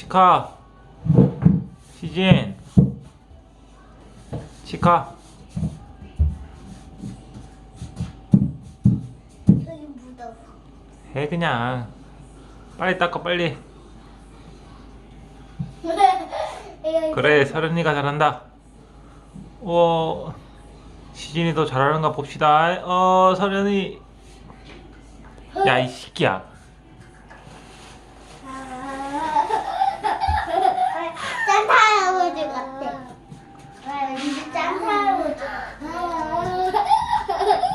치카. 시진 치카. 여기 묻어. 해 그냥. 빨리 닦아 빨리. 그래 서른이가 잘한다. 어 시진이 더 잘하는가 봅시다. 어 서른이. 야 이 새끼야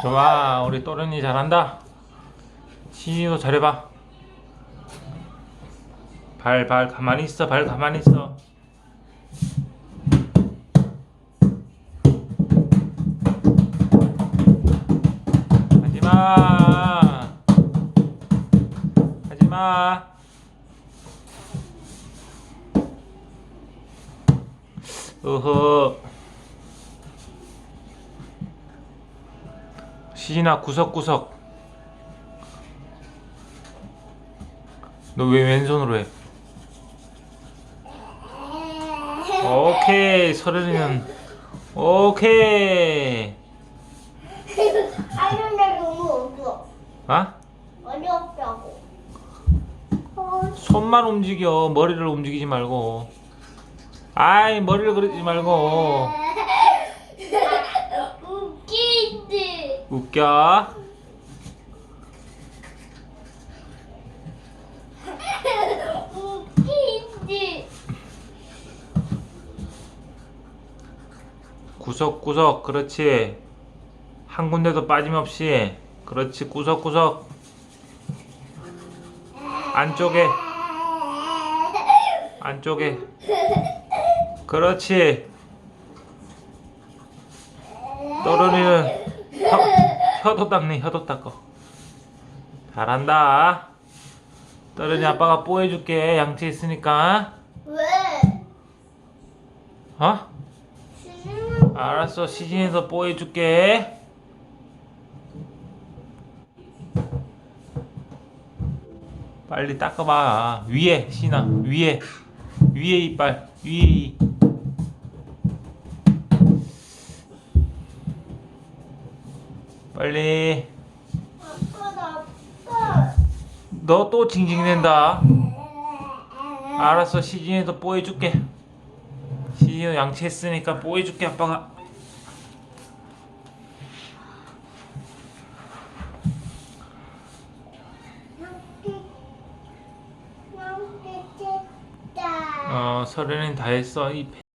좋아 우리 또른이 잘한다. 시진이도 잘해봐. 발 발 가만히 있어 발 가만히 있어. 하지마. 하지마. 어허 시진아 구석구석 너 왜 왼손으로 해? 오케이 서른이는 오케이 하는데 너무 어려워. 아? 어렵다고. 손만 움직여 머리를 움직이지 말고 아이 머리를 그리지 말고 웃겨. 웃기지. 구석구석 그렇지. 한 군데도 빠짐없이. 그렇지 구석구석. 안쪽에. 안쪽에. 그렇지. 떠르니는 혀, 혀도 닦네 혀도 닦어. 잘한다. 떠르니 아빠가 뽀해줄게 양치 있으니까. 왜? 어? 시즌은 알았어 시즌에서 뽀해줄게. 빨리 닦아봐. 위에 신아 위에. 위에 이빨 위에 이 빨리. 너 또 징징댄다. 알았어 시즌에서 뽀해줄게. 시즌 양치했으니까 뽀해줄게 아빠가. 어 서른은 다 했어 이